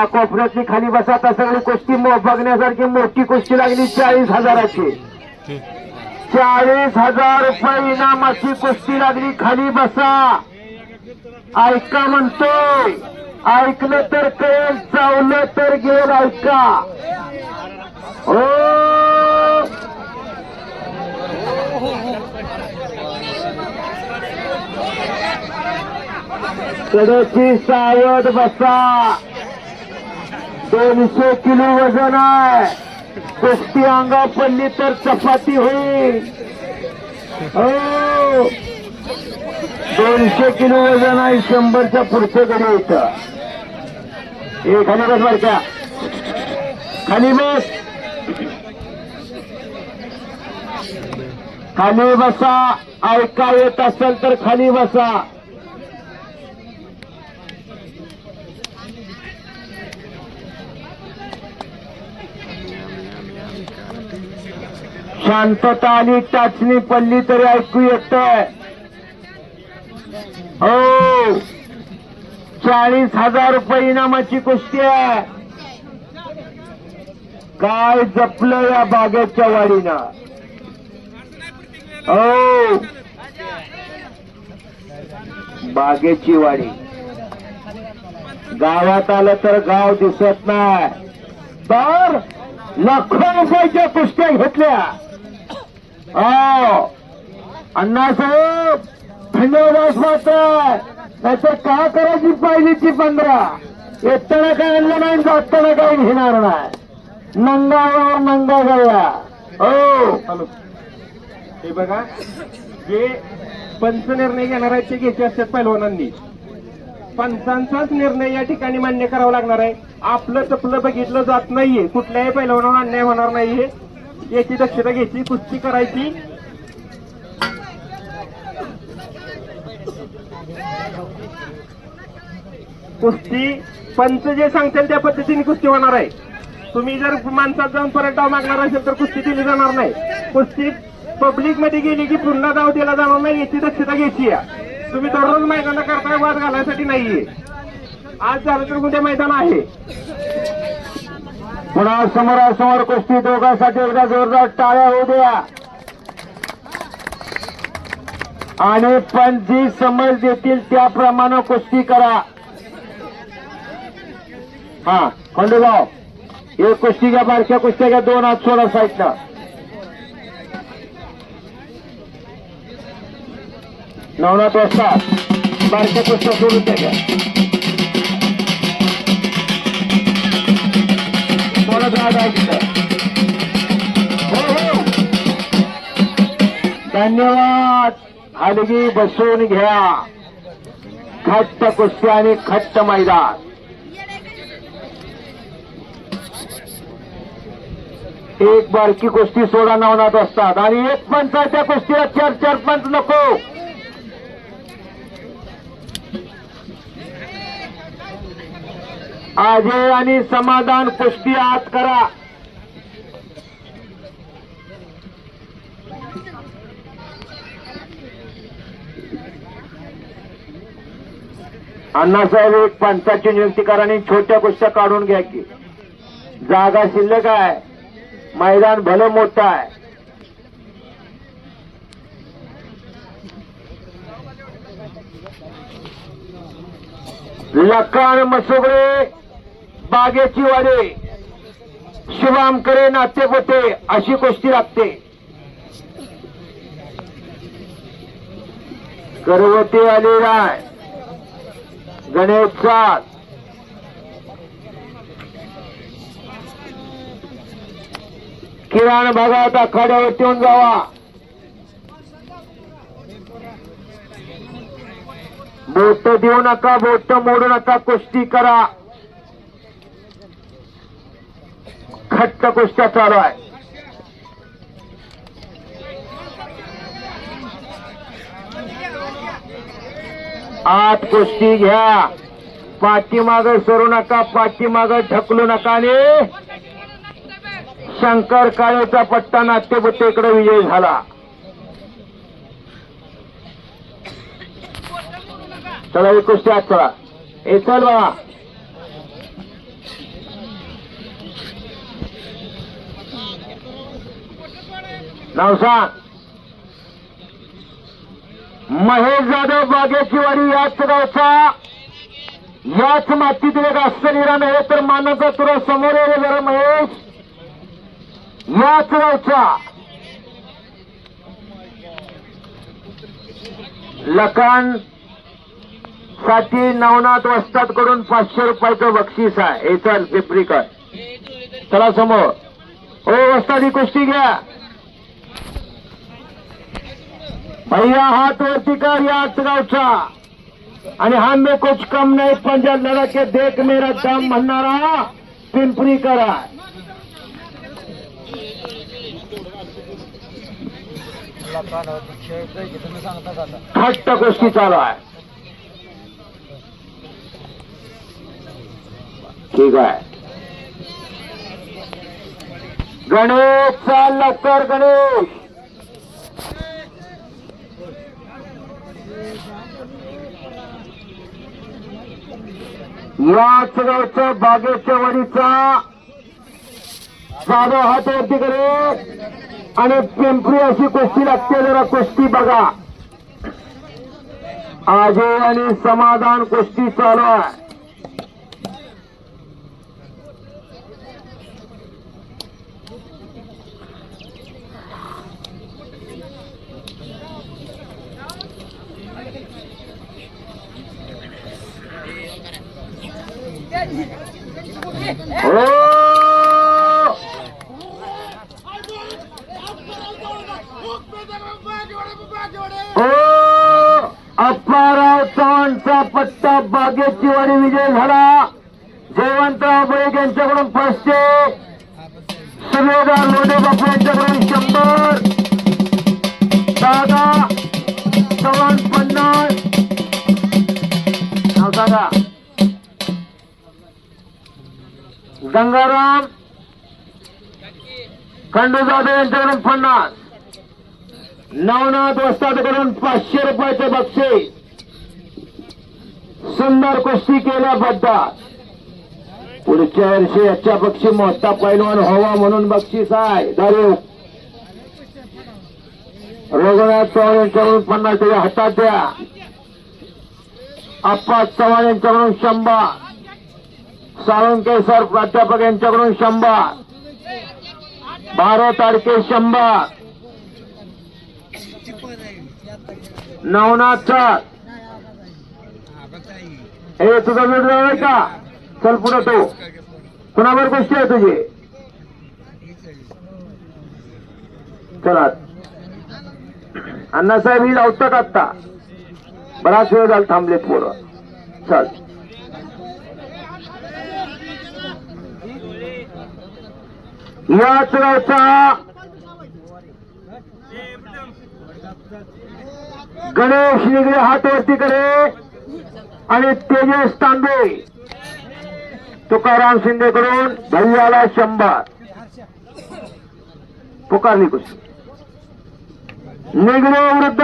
त्या कोपऱ्यातली खाली बसा आता सगळी कुस्ती बघण्यासारखी मोठी कुस्ती लागली चाळीस हजाराची. चाळीस हजार रुपये इनामाची कुस्ती लागली. खाली बसा. ऐका म्हणतोय. ऐकलं तर कळेल चावलं तर गेल ऐका. हो. ओ कडची सावध बसा. दोनशे किलो वजन आहे. कुस्ती अंगा पडली तर चपाती होईल. हो. दोनशे किलो वजन आहे शंभरच्या पुढचं कडे येतं हे खाली बस बर का खाली बस. खाली बसा. ऐका येत असेल तर खाली बसा. शांतता आली टाचणी पडली तरी ऐकू येत हो. चाळीस हजार रुपये इनामाची कुस्ती आहे. काय जपलं या बागेच्या वाडीनं? हो. बागेची वाडी. गावात आलं तर गाव दिसत नाही. तर लाखो रुपयाच्या कुस्त्या घेतल्या. अण्णासाहेब धन्यवाद मात्र. नाहीतर का करायची पाहिजेची पंधरा? येताना काय आणलं नाही जाताना काय घेणार नाही. नंगावर नंगा गळला हो. हॅलो. हे बघा जे पंच निर्णय घेणार आहेत ते घ्यायचे असतात पहिलवानांनी पंचांचाच निर्णय या ठिकाणी मान्य करावा लागणार आहे. आपलं तपलं बघितलं जात नाहीये. कुठल्याही पहिलवानावर अन्याय होणार नाहीये. याची दक्षता घ्यायची कुस्ती करायची. कुस्ती पंच जे सांगतील त्या पद्धतीने कुस्ती होणार आहे. तुम्ही जर माणसात जाऊन परत डाव मागणार असेल तर कुस्ती दिली जाणार नाही. कुस्ती पब्लिकमध्ये गेली की पुन्हा डाव दिला जाणार नाही याची दक्षता घ्यायची आहे. तुम्ही दररोज मैदाना करताय वाद घालायसाठी नाहीये. आज झालं तर उद्या मैदान आहे. पुन्हा समोरासमोर कुस्ती दोघांसाठी एकदा जोरदार टाळ्या होऊ द्या. आणि पण जी समज देतील त्याप्रमाणे कुस्ती करा. हा खंडूभाव एक कुस्ती घ्या बारक्या कुस्त्या घ्या दोन हात सोळा साईडनं नवनाथ वाजता बारक्या कुस्त्या सोडून त्या धन्यवाद. हलगी बसून घ्या. खट्ट कुस्ती आणि खट्ट मैदान. एक बारकी कुस्ती सोडा नवनात असतात. आणि एक पंचाच्या कुस्तीला चार चार पंच नको. अजय आणि समाधान कुस्ती आत करा. अण्णासाहेब एक पंचाची नियुक्ती करा आणि छोट्या कुस्त्या काढून घ्या की. जागा शिल्लक आहे. मैदान भलं मोठं आहे. लखन मसोगळे बागेची वाडे. नाते पोते अशी गोष्टी लागते. करवते आले राय. गणेश सात. किराण भागात आखाड्यावरती येऊन जावा. बोट देऊ नका बोट मोडू नका कुस्ती करा. खट्ट कुस्त्या चालू आहे. आत कुस्ती घ्या. पाठीमाग सरू नका पाठीमाग ढकलू नका आणि शंकर काळेचा पट्टा नाट्यपुतेकडे विजय झाला. चला एक कुस्ती आत चला. ए चल बाबा नाव सांग. महेश जाधव बागेची वाडी याच गावचा. याच मातीतील एक अस्सलीरा आहे तर मानाचा तुला समोर ये जरा महेश. याच गावचा. लखनसाठी नवनाथ वस्तादकडून पाचशे रुपयाचं बक्षीस आहे. हे चल पिपरीकर चला समोर. ओ वस्ताद ही कुस्ती घ्या. भैया हात वरती कर याच गावचा आणि हा मे कुछ कम नाही पंजाब लढा के देख मेरा दम म्हणणारा पिंपरी करा. घट्ट गोष्टी चालू आहे. ठीक आहे. गणेश लवकर गणेश! याच गावचं बागेच्या वडीचा जाधव हात वरती करे आणि पिंपरी अशी कुस्ती लागते जरा कुस्ती बघा. आजय आणि समाधान कुस्ती चालू आहे. हो! अप्पाराव चव्हाणचा पट्टा बागेची वाडी विजय झाला. जयवंतराव बळीक यांच्याकडून पाचशे. सुभेदार लोणे बापू यांच्याकडून शंभर. गंगाराम खंडू जाधव यांच्याकडून पन्नास. नवनाथ वस्तादकडून पाचशे रुपयाचे बक्षीस. सुंदर कुस्ती केल्याबद्दल पुढच्या वर्षी याच्या पक्षी मोठा पैलवान व्हावा म्हणून बक्षीस आहे. दारू. रघुनाथ चव्हाण यांच्याकडून पन्नास त्याच्या हातात द्या. आप्पा चव्हाण यांच्याकडून शंभर. साळुंके सर प्राध्यापक यांच्याकडून शंभर. बारा तारखे शंभर. नवनाथ सर. हे तुझा वेळ आहे का? चल पुढे तो. कुणावर गोष्टी आहे तुझी? चला. अण्णासाहेब ही लावतात आत्ता बराच वेळ झाला थांबले पोरं. चल. याच गावचा गणेश निगडे हात वरती करे आणि तेजस तांबे. तुकाराम शिंदे कडून भैयाला शंभर. पुकारली कुस्ती निगडे वृद्ध.